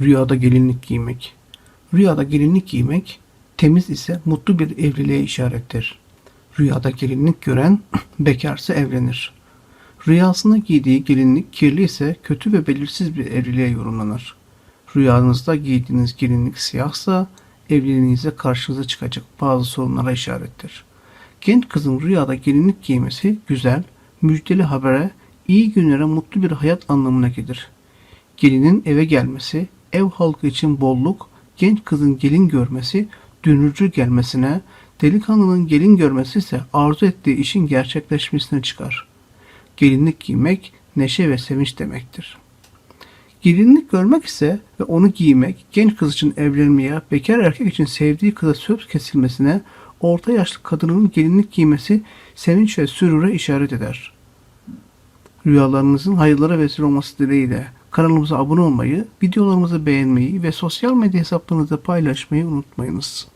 Rüyada gelinlik giymek. Rüyada gelinlik giymek temiz ise mutlu bir evliliğe işarettir. Rüyada gelinlik gören bekarsa evlenir. Rüyasında giydiği gelinlik kirli ise kötü ve belirsiz bir evliliğe yorumlanır. Rüyanızda giydiğiniz gelinlik siyahsa evliliğinize karşınıza çıkacak bazı sorunlara işarettir. Genç kızın rüyada gelinlik giymesi güzel, müjdeli habere, iyi günlere mutlu bir hayat anlamına gelir. Gelinin eve gelmesi, ev halkı için bolluk, genç kızın gelin görmesi, dünürcü gelmesine, delikanlının gelin görmesi ise arzu ettiği işin gerçekleşmesine çıkar. Gelinlik giymek neşe ve sevinç demektir. Gelinlik görmek ise ve onu giymek genç kız için evlenmeye, bekar erkek için sevdiği kıza söz kesilmesine, orta yaşlı kadının gelinlik giymesi sevinç ve sürure işaret eder. Rüyalarınızın hayırlara vesile olması dileğiyle kanalımıza abone olmayı, videolarımızı beğenmeyi ve sosyal medya hesaplarınızda paylaşmayı unutmayınız.